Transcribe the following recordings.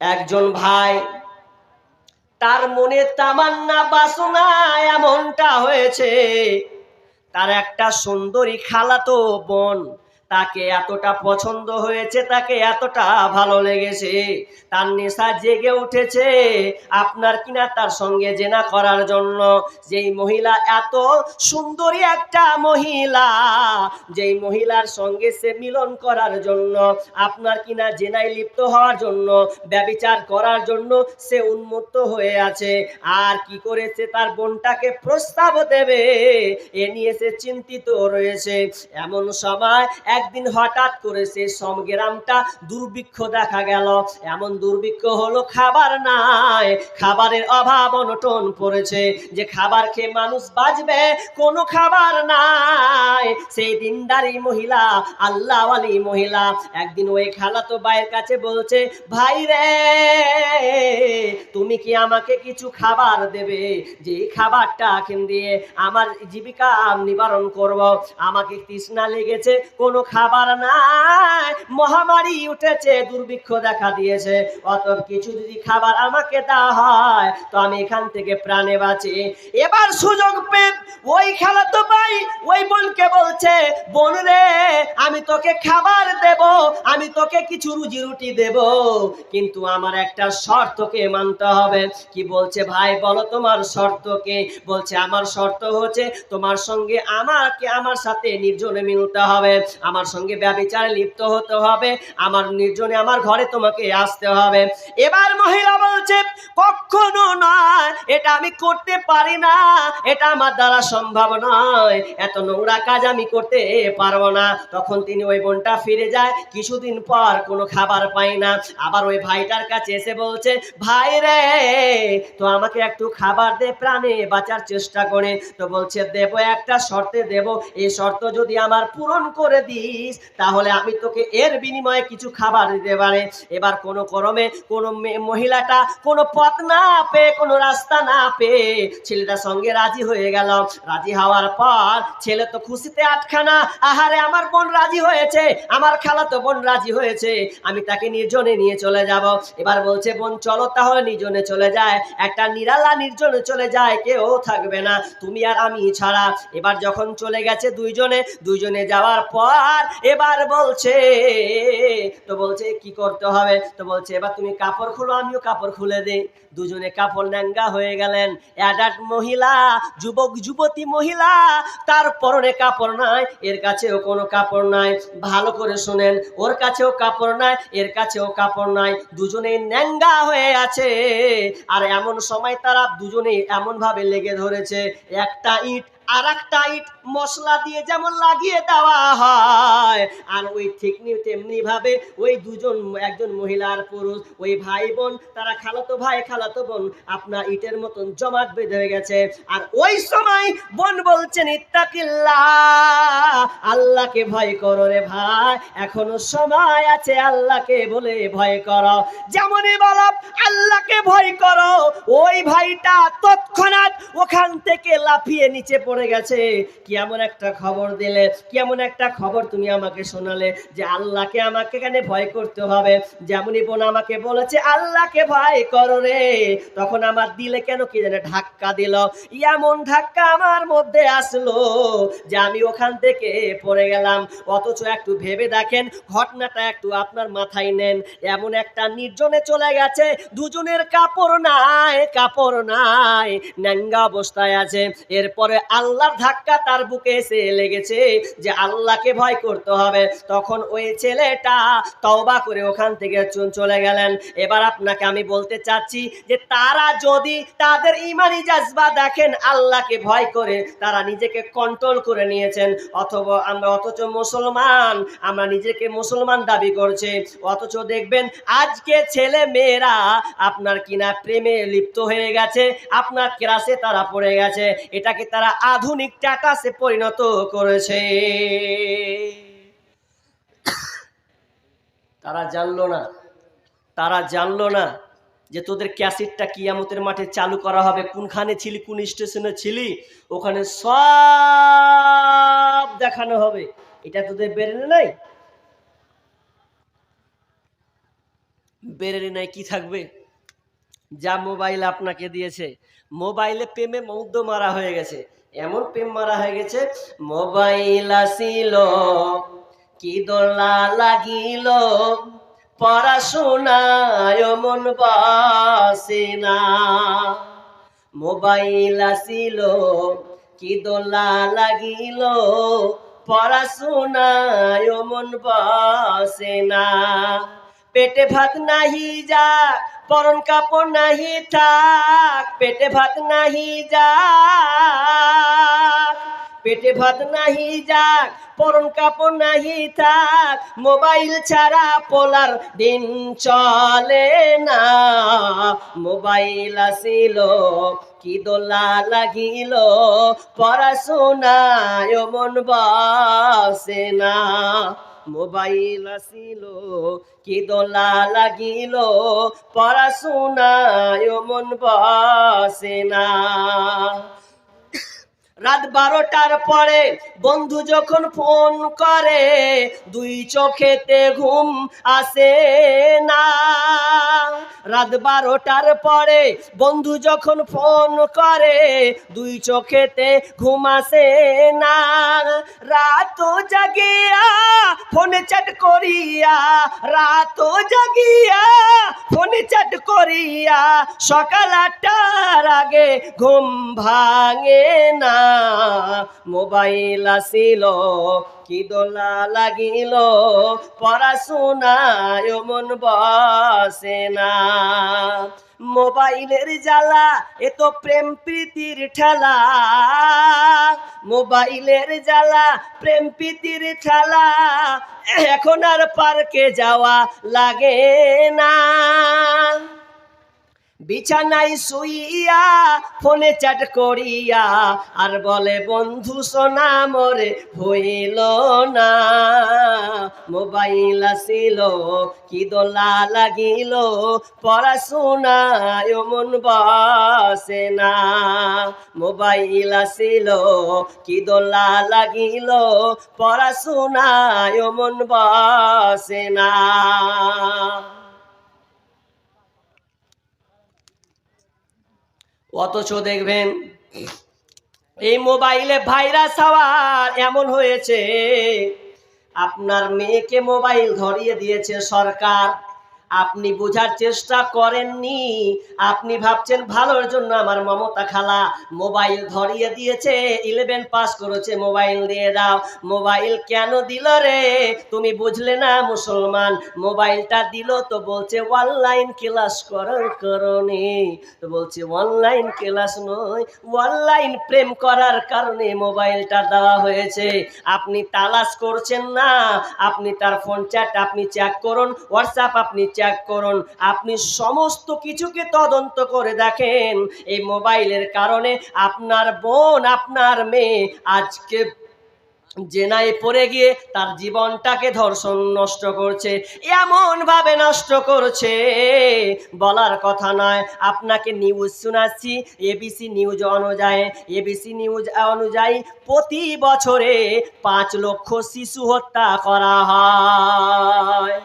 একজন ভাই তার মনে তামান্না বাসনা এমনটা হয়েছে তার একটা সুন্দরী খালাতো বোন তাকে এতটা পছন্দ হয়েছে, তাকে এতটা ভালো লেগেছে। তার নেশা জেগে উঠেছে। আপনার কিনা তার সঙ্গে জেনা করার জন্য। যেই মহিলা এত সুন্দরী একটা মহিলা, যেই মহিলার সঙ্গে সে মিলন করার জন্য, আপনার কিনা জেনায় লিপ্ত হওয়ার জন্য, ব্যবিচার করার জন্য সে উন্মুক্ত হয়ে আছে। আর কি করেছে তার বোনটাকে প্রস্তাব দেবে, এ নিয়ে সে চিন্তিত রয়েছে। এমন সময় একদিন হঠাৎ করে সে সমগ্রামটা দুর্ভিক্ষ দেখা গেল। এমন দুর্ভিক্ষ হলো খাবার নাই, খাবারের অভাব অনটন পড়েছে। যে খাবার খেয়ে মানুষ বাঁচবে, কোনো খাবার নাই। সেই দিনদারি মহিলা, আল্লাহওয়ালি মহিলা, একদিন ওই খালাতো ভাইয়ের কাছে বলছে, ভাই রে, তুমি কি আমাকে কিছু খাবার দেবে? যে খাবারটা খেন দিয়ে আমার জীবিকা নিবারণ করব। আমাকে তৃষ্ণা লেগেছে, কোনো খাবার নাই। মহামারী উঠেছে, দুর্ভিক্ষ দেখা দিয়েছে। অত কিছু যদি খাবার আমাকে দেওয়া হয়, তো আমি এখান থেকে প্রাণে বাঁচি। এবার সুযোগ পেয়ে, ওই খেলা তো ভাই ওই বোনকে বলছে, বোন রে, আমি তোকে খাবার দেব, আমি তোকে কিছু রুজি রুটি দেব। কিন্তু আমার একটা শর্তকে মানতে হবে। কি বলছে, ভাই, বলো তোমার শর্তকে। বলছে, আমার শর্ত হচ্ছে, তোমার সঙ্গে আমাকে, আমার সাথে নির্জনে মিলতে হবে। আমার সঙ্গে ব্যবচারে লিপ্ত হতে হবে। আমার নির্জনে আমার ঘরে তোমাকে আসতে হবে। এবার মহিলা বলছে, কখনো নয়, এটা আমি করতে পারি না। এটা আমার দ্বারা সম্ভব নয়। এত নোংরা কাজ আমি করতে পারব না। তখন তিনি ওই বোনটা ফিরে যায়। কিছুদিন পর কোনো খাবার পাই না। আবার ওই ভাইটার কাছে এসে বলছে, ভাই রে, তো আমাকে একটু খাবার দে, প্রাণে বাঁচার চেষ্টা করে। তো বলছে, দেব একটা শর্তে দেব। এই শর্ত যদি আমার পূরণ করে দিস, তাহলে আমি তোকে এর বিনিময়ে কিছু খাবার দিতে পারে। এবার কোনো করমে কোনো মহিলাটা কোনো পথ না পেয়ে, কোনো রাস্তা না পেয়ে ছেলেটার সঙ্গে রাজি হয়ে গেল। রাজি হওয়ার পর ছেলে তো খুশিতে আটখানা, আহারে আমার বোন রাজি হয়েছে, আমার খালাতো বোন রাজি হয়েছে, আমি তাকে নির্জনে নিয়ে চলে যাব। এবার বলছে, বোন, চলো তাহলে নির্জনে চলে যায়। একটা নিরালা নির্জনে চলে যায়, কেউ থাকবে না, তুমি আর আমি ছাড়া। এবার যখন চলে গেছে দুইজনে দুইজনে যাওয়ার পর এবার বলছে, তো বলছে, কি করতে হবে? তো বলছে, এবার তুমি কাপড় খুলো, আমিও কাপড় খুলে দিই। দুজনে কাপড় ন্যাঙ্গা হয়ে গেলেন। অ্যাডাল্ট মহিলা, যুবক, যুবতী মহিলা, তার পরনে কাপড় নাই, এর কাছেও কোনো কাপড় নাই। ভালো করে শোনেন, ওর কাছেও কাপড় নাই, এর কাছেও কাপড় নাই। দুজনেই ন্যাঙ্গা হয়ে আছে। আর এমন সময় তারা দুজনেই এমন ভাবে লেগে ধরেছে, একটা ইট আর মশলা দিয়ে যেমন লাগিয়ে দেওয়া হয়, আর ওই তেমনি ভাবে ওই দুজন, একজন মহিলার পুরুষ, ওই ভাই বোন, তারা খালাতো ভাই, খালাতো বোন, আপনার ইটের মতন জমাট বেঁধে গেছে। আর ওই সময় বোন বলছেন আল্লাহকে ভয় করো রে ভাই, এখনও সময় আছে, আল্লাহকে বলে ভয় করো। যেমনই বলো, আল্লাহকে ভয় করো। ওই ভাইটা তৎক্ষণাৎ ওখান থেকে লাফিয়ে নিচে পড়ে গেছে। কি এমন একটা খবর দিলে কি এমন একটা খবর তুমি আমাকে শোনালে যে আল্লাহকে আমাকে এখানে ভয় করতে হবে। যেমনই বোন আমাকে বলেছে, আল্লাহকে ভয় করো রে। তখন আমার দিলে কেন কি জানে ধাক্কা দিল। এমন ধাক্কা আমার মধ্যে আসলো যে আমি ওখান থেকে পড়ে গেলাম। অথচ একটু ভেবে দেখেন, ঘটনাটা একটু আপনার মাথায় নেন। এমন একটা নির্জনে চলে গেছে, দুজনের কাপড় নাই কাপড় নাই ন্যাঙ্গা অবস্থায় আছে। এরপরে আল্লাহর ধাক্কা তার বুকে এসে লেগেছে যে আল্লাহকে ভয় করতে হবে। তখন ওই ছেলেটা তওবা করে ওখান থেকে চ- চলে গেলেন। এবার আপনাকে আমি বলতে চাচ্ছি যে তারা যদি তাদের ইমানি জাজবা দেখেন, আল্লাহকে ভয় করে, তারা নিজেকে কন্ট্রোল করে নিয়েছেন। অথবা আমরা অথচ মুসলমান, আমরা নিজেকে মুসলমান দাবি করছে। অথচ দেখবেন আজকে ছেলে মেয়েরা আপনার কিনা প্রেমে লিপ্ত হয়ে গেছে, আপনার ক্লাসে তারা পড়ে গেছে, এটাকে তারা আধুনিক টাকাসে পরিণত করেছে। তারা জানলো না, তারা জানলো না যে তোদের ক্যাসেটটা কিয়ামতের মাঠে চালু করা হবে, কোনখানে ছিলি, কোন স্টেশনে ছিলি, ওখানে সব দেখানো হবে। এটা তোদের বেরেনে নাই? বেরের নাই কি থাকবে? যা মোবাইল আপনাকে দিয়েছে। মোবাইলে প্রেমে মৌদ্য মারা হয়ে গেছে। এমন প্রেম মারা হয়ে গেছে, মোবাইল আসিল, কি দোলা লাগিল, পড়াশোনায় মন বাসে না। মোবাইল আসিল, কি দোলা লাগিল, পড়াশোনায় মন বসে না। পেটে ভাত নাহি যা, পরন কাপড় নাহি থাক, পেটে ভাত নাহি যা। পেটে ভাত নাহি যাক, পরন কাপড় নাহি থাক, মোবাইল ছাড়া পোলার দিন চলে না। মোবাইল আসিল, কি দোলা লাগিল, পড়াশোনায় মন বসে না। মোবাইল আসিল কি দোলা লাগিল পড়াশোনায় মন বসে না। রাত বারোটার পরে বন্ধু যখন ফোন করে, দুই চোখেতে ঘুম আসে না। রাত বারোটার পরে বন্ধু যখন ফোন করে, দুই চোখেতে ঘুম আসে না। রাত জাগিয়া ফোনে চ্যাট করিয়া, রাত জাগিয়া করিয়া সকাল আটটার আগে ঘুম ভাঙে না। মোবাইল আসিল, কি দোলা লাগিল পড়াশোনায় মন বসে না। মোবাইলের জ্বালা, এ তো প্রেম প্রীতির ঠেলা। মোবাইলের জ্বালা, প্রেম প্রীতির ঠেলা। এখন আর পার্কে যাওয়া লাগে না। বিছানায় শুইয়া, ফোনে চ্যাট করিয়া, আর বলে, বন্ধু সোনা, মরে হইল না। মোবাইল আসিল, কি দোলা লাগিল পড়াশোনায় মন বসে না। মোবাইল আসিল, কি দোলা লাগিল পড়াশোনায় মন বসে না। অথচ দেখবেন, এই মোবাইলে ভাইরাস হওয়ার এমন হয়েছে আপনার মেয়েকে মোবাইল ধরিয়ে দিয়েছে সরকার। আপনি বোঝার চেষ্টা করেননি। আপনি ভাবছেন, ভালোর জন্য আমার মমতা খালা মোবাইল ধরিয়ে দিয়েছে ইলেভেন পাস করেছে, মোবাইল দিয়ে দাও। মোবাইল কেন দিল রে? তুমি বুঝলে না, মুসলমান। মোবাইলটা দিল তো বলছে অনলাইন ক্লাস করার কারণে। তো বলছে অনলাইন ক্লাস নয় অনলাইন প্রেম করার কারণে মোবাইলটা দেওয়া হয়েছে। আপনি তালাশ করছেন না, আপনি তার ফোন চ্যাট আপনি চেক করুন হোয়াটসঅ্যাপ আপনি চেক করুন। আপনি সমস্ত কিছুকে তদন্ত করে দেখেন। এই মোবাইলের কারণে আপনার বোন, আপনার মেয়ে আজকে জেনায় পড়ে গিয়ে তার জীবনটাকে ধর্ষণ নষ্ট করছে এমন ভাবে নষ্ট করছে। বলার কথা নয়, আপনাকে নিউজ শোনাচ্ছি এবিসি নিউজ অনুযায়ী এবিসি নিউজ অনুযায়ী প্রতি বছরে পাঁচ লক্ষ শিশু হত্যা করা হয়।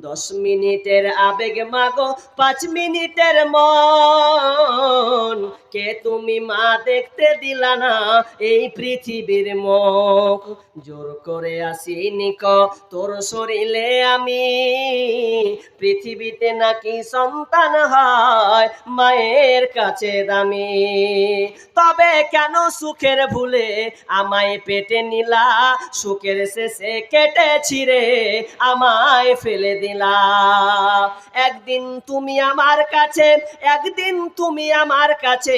দশ মিনিটের আবেগ মাগো পাঁচ মিনিটের মন। কে তুমি মা দেখতে দিলা না? এই পৃথিবীর মুখ। জোর করে আসিনি ক তোর শরীরে আমি। পৃথিবীতে নাকি সন্তান হয়, মায়ের কাছে দামি। তবে কেন সুখের ভুলে আমায় পেটে নিলা? সুখের শেষে কেটে ছিঁড়ে আমায় ফেলে দিলা। একদিন তুমি আমার কাছে, একদিন তুমি আমার কাছে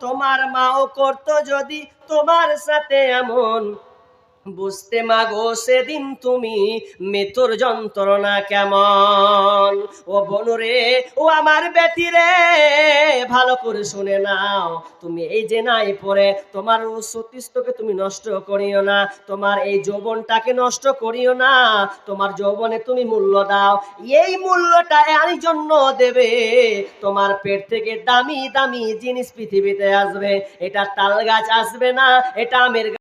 তোমার মাও করতো যদি তোমার সাথে এমন বুঝতে মাগো সেদিন তুমি মৃত্যুর যন্ত্রণা কেমন? ও বনুরে, ও আমার বেটি রে, ভালো করে শুনে নাও। তুমি এই যে নাই পরে, তোমার সতীস্থকে তুমি নষ্ট করিও না, তোমার এই যৌবনটাকে নষ্ট করিও না, তোমার যৌবনে তুমি মূল্য দাও। এই মূল্যটা এই জন্য দেবে। তোমার পেট থেকে দামি দামি জিনিস পৃথিবীতে আসবে। এটা তাল গাছ আসবে না, এটা আমের